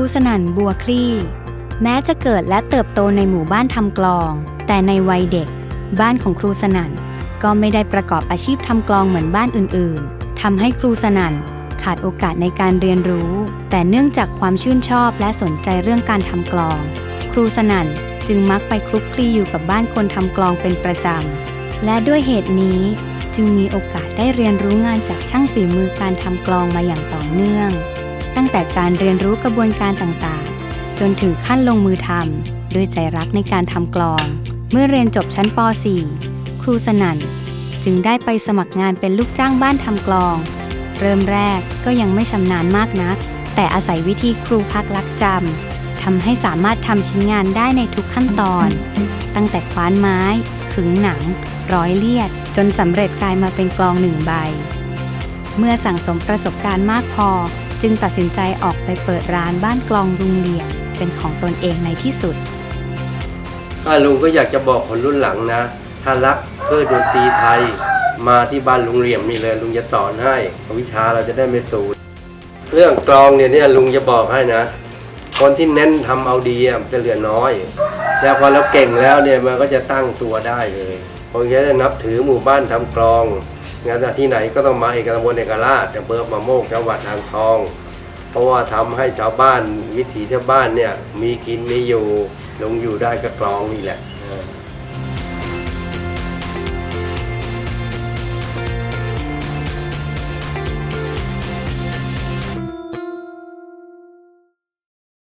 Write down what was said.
ูสนั่นบัวคลี่ แม้จะเกิดและเติบโตในหมู่บ้านทำกลอง แต่ในวัยเด็ก บ้านของครูสนั่นก็ไม่ได้ประกอบอาชีพทำกลองเหมือนบ้านอื่นๆทำให้ครูสนั่นขาดโอกาสในการเรียนรู้ แต่เนื่องจากความชื่นชอบและสนใจเรื่องการทำกลอง ครูสนั่นจึงมักไปคลุกคลีอยู่กับบ้านคนทำกลองเป็นประจำ และด้วยเหตุนี้จึงมีโอกาสได้เรียนรู้งานจากช่างฝีมือการทำกลองมาอย่างต่อเนื่อง ตั้งแต่การเรียนรู้กระบวนการต่างๆ จนถึงขั้นลงมือทำด้วยใจรักในการทำกลอง เมื่อเรียนจบชั้นป .4 ครูสนั่นจึงได้ไปสมัครงานเป็นลูกจ้างบ้านทำกลอง เริ่มแรกก็ยังไม่ชำนาญมากนัก แต่อาศัยวิธีครูพักลักจำทำให้สามารถทำชิ้นงานได้ในทุกขั้นตอน ตั้งแต่คว้านไม้ขึงหนัง ร้อยเลียด จนสำเร็จกลายมาเป็นกลองหนึ่งใบ เมื่อสั่งสมประสบการณ์มากพอ จึงตัดสินใจออกไปเปิดร้านบ้านกลองลุงเหลี่ยมเป็นของตนเองในที่สุดถ้าลุงก็อยากจะบอกคนรุ่นหลังนะ ถ้ารักเพื่อดนตรีไทย มาที่บ้านลุงเหลี่ยมนี่เลยลุงจะสอนให้วิชาเราจะได้ไม่สูญเรื่องกลองเนี่ยเนี่ยลุงจะบอกให้นะ คนที่เน้นทำเอาดีอะมันจะเหลือน้อย แล้วพอเราเก่งแล้วเนี่ยมันก็จะตั้งตัวได้เลยผมจะได้นับถือหมู่บ้านทำกลอง งานที่ไหนก็ต้องมาเอกตำบลเอกราชอำเภอมาโมกจังหวัดอ่างทอง เพราะว่าทำให้ชาวบ้านวิถีชาวบ้านเนี่ยมีกินมีอยู่ลงอยู่ได้ก็กรองนี่แหละ